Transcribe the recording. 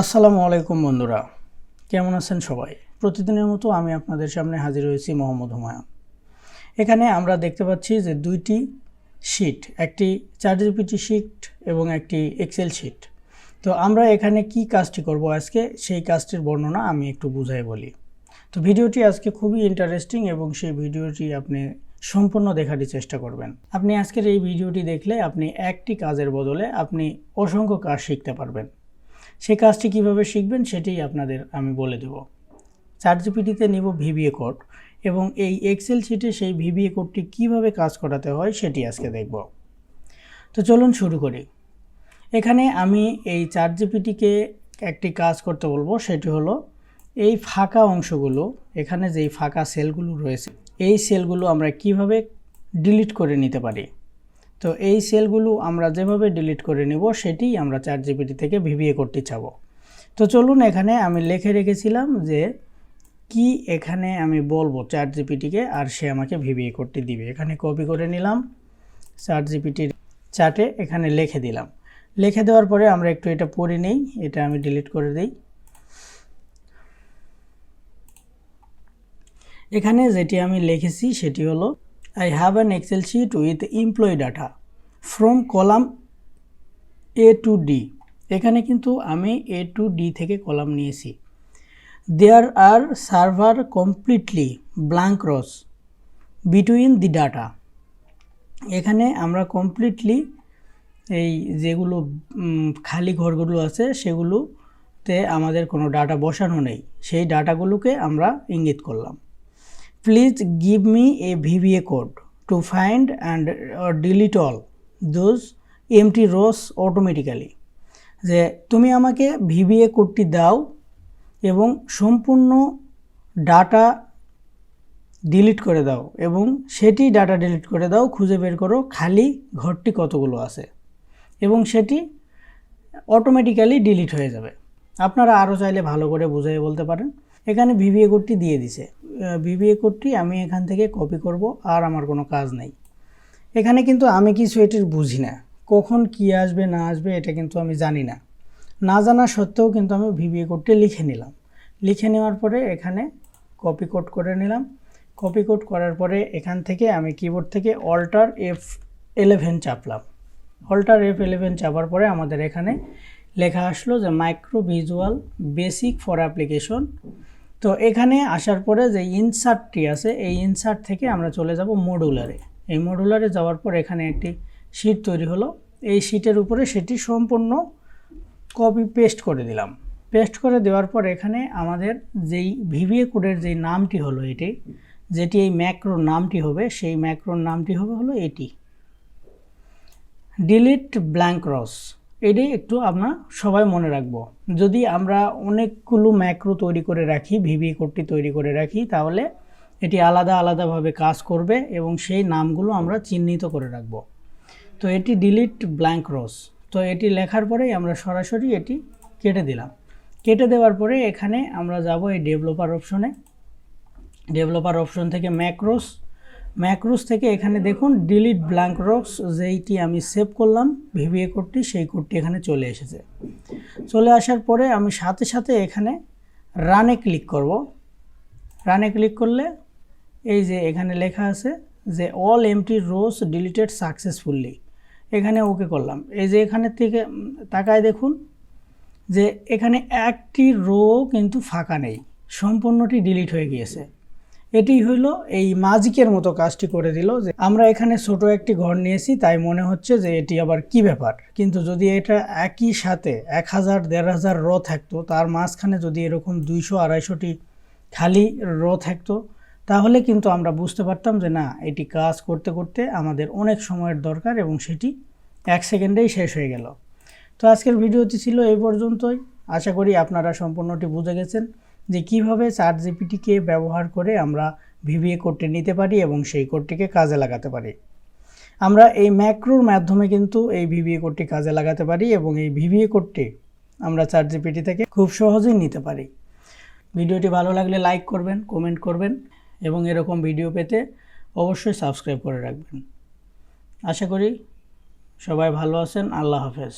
আসসালামু আলাইকুম বন্ধুরা। কেমন আছেন সবাই? প্রতিদিনের মতো আমি আপনাদের সামনে হাজির হয়েছি মোহাম্মদ হুমায়ুন। এখানে আমরা দেখতে পাচ্ছি যে দুইটি শিট একটি চার জিপিটি শিট এবং একটি এক্সেল শিট তো আমরা এখানে কি কাজটি করব আজকে, সেই কাজটির বর্ণনা আমি একটু বুঝাই বলি। তো ভিডিওটি আজকে খুবই ইন্টারেস্টিং এবং সেই ভিডিওটি আপনি সম্পূর্ণ দেখারই চেষ্টা করবেন। আপনি আজকের এই ভিডিওটি দেখলে আপনি একটি কাজের বদলে আপনি অসংখ্য কাজ শিখতে পারবেন। সেই কাজটি কীভাবে শিখবেন সেটাই আপনাদের আমি বলে দেব। চার জিপিটিতে নিব ভিবিএ কোড এবং এই এক্সেল শিটে সেই ভিবিএ কোডটি কীভাবে কাজ করাতে হয় সেটি আজকে দেখব। তো চলুন শুরু করি। এখানে আমি এই চার জিপিটিকে একটি কাজ করতে বলব, সেটি হলো এই ফাঁকা অংশগুলো, এখানে যেই ফাঁকা সেলগুলো রয়েছে, এই সেলগুলো আমরা কীভাবে ডিলিট করে নিতে পারি? তো এই সেলগুলো আমরা যেভাবে ডিলিট করে নিব, সেটি আমরা চার জিপিটি থেকে ভিভিএ করতে চাবো। তো চলুন এখানে আমি লিখে রেখেছিলাম যে কি এখানে আমি বলব চার জিপিটিকে আর সে আমাকে ভিভিএ করতে দিবে। এখানে কপি করে নিলাম চার জিপিটির চার্টে এখানে লিখে দিলাম। লিখে দেওয়ার পরে আমরা একটু এটা পড়ে নেই, এটা আমি ডিলিট করে দিই। এখানে যেটি আমি লিখেছি সেটি হলো I have an excel sheet with employee data from column A to D এখানে কিন্তু আমি এ টু ডি থেকে কলাম নিয়েছি। There are several completely blank rows between the data এখানে আমরা কমপ্লিটলি এই যেগুলো খালি ঘরগুলো আছে, সেগুলোতে আমাদের কোনো ডাটা বসানো নেই। সেই ডাটাগুলোকে আমরা ইঙ্গিত করলাম। Please give me a VBA code to find and delete all those empty rows automatically যে তুমি আমাকে ভিভিএ কোডটি দাও এবং সম্পূর্ণ ডাটা ডিলিট করে দাও এবং সেটি ডাটা ডিলিট করে দাও, খুঁজে বের করো খালি ঘরটি কতগুলো আছে এবং সেটি অটোমেটিক্যালি ডিলিট হয়ে যাবে। আপনারা আরও চাইলে ভালো করে বুঝিয়ে বলতে পারেন। এখানে ভিভিএ কোডটি দিয়ে দিছে। ভিভিএ কোডটি আমি এখান থেকে কপি করব, আর আমার কোনো কাজ নেই। এখানে কিন্তু আমি কিছু এটির বুঝি না। কখন কি আসবে, না আসবে, এটা কিন্তু আমি জানি না। না জানা সত্ত্বেও কিন্তু আমি ভিভিএ কোডটি লিখে নিলাম। লিখে নেওয়ার পরে এখানে কপি কোড করে নিলাম। কপি কোড করার পরে এখান থেকে আমি কিবোর্ড থেকে অল্টার এফ এলেভেন চাপলাম। অল্টার এফ এলেভেন চাপার পরে আমাদের এখানে লেখা আসলো যে micro visual basic for application তো এখানে আসার পরে যে ইনসার্টটি আছে, এই ইনসার্ট থেকে আমরা চলে যাব মডুলারে এই মডুলারে যাওয়ার পর এখানে একটি শিট তৈরি হলো। এই শিটের উপরে সেটি সম্পূর্ণ কপি পেস্ট করে দিলাম। পেস্ট করে দেওয়ার পর এখানে আমাদের যেই ভিভিএ কোডের যেই নামটি হলো এটি, যেটি এই ম্যাক্রোর নামটি হবে, সেই ম্যাক্রোর নামটি হবে হলো এটি। ডিলিট ব্ল্যাঙ্ক রস এটাই একটু আমরা সবাই মনে রাখব। যদি আমরা অনেকগুলো ম্যাক্রো তৈরি করে রাখি ভিভি কোডটি তৈরি করে রাখি, তাহলে এটি আলাদা আলাদাভাবে কাজ করবে এবং সেই নামগুলো আমরা চিহ্নিত করে রাখব। তো এটি ডিলিট ব্ল্যাঙ্ক রস তো এটি লেখার পরেই আমরা সরাসরি এটি কেটে দিলাম। কেটে দেওয়ার পরে এখানে আমরা যাব এই ডেভেলপার অপশনে ডেভেলপার অপশন থেকে ম্যাক্রোস ম্যাক্রোস থেকে এখানে দেখুন ডিলিট ব্ল্যাঙ্ক রক্স যেইটি আমি সেভ করলাম ভিভিএ কোডটি, সেই কোডটি এখানে চলে এসেছে। চলে আসার পরে আমি সাথে সাথে এখানে রানে ক্লিক করব। রানে ক্লিক করলে এই যে এখানে লেখা আছে যে all empty rows deleted successfully এখানে ওকে করলাম। এই যে এখানে থেকে তাকায় দেখুন যে এখানে একটি রো কিন্তু ফাঁকা নেই, সম্পূর্ণটি ডিলিট হয়ে গিয়েছে। এটি হইল এই মাজিকের মতো কাজটি করে দিল যে আমরা এখানে ছোট একটি ঘর নিয়েছি, তাই মনে হচ্ছে যে এটি আবার কি ব্যাপার। কিন্তু যদি এটা একই সাথে এক হাজার, দেড় হাজার র থাকতো, তার মাঝখানে যদি এরকম দুইশো, আড়াইশোটি খালি র থাকতো, তাহলে কিন্তু আমরা বুঝতে পারতাম যে না, এটি কাজ করতে করতে আমাদের অনেক সময়ের দরকার এবং সেটি এক সেকেন্ডেই শেষ হয়ে গেল। তো আজকের ভিডিওটি ছিল এই পর্যন্তই। আশা করি আপনারা সম্পূর্ণটি বুঝে গেছেন। যে কীভাবে চার জিপিটিকে ব্যবহার করে আমরা ভিভিএ কোডটি নিতে পারি এবং সেই কোডটিকে কাজে লাগাতে পারি। আমরা এই ম্যাক্রোর মাধ্যমে কিন্তু এই ভিভিএ কোডটি কাজে লাগাতে পারি এবং এই ভিভিএ কোডটি আমরা চার জিপিটি থেকে খুব সহজেই নিতে পারি। ভিডিওটি ভালো লাগলে লাইক করবেন, কমেন্ট করবেন এবং এরকম ভিডিও পেতে অবশ্যই সাবস্ক্রাইব করে রাখবেন। আশা করি সবাই ভালো আছেন, আল্লাহ হাফেজ।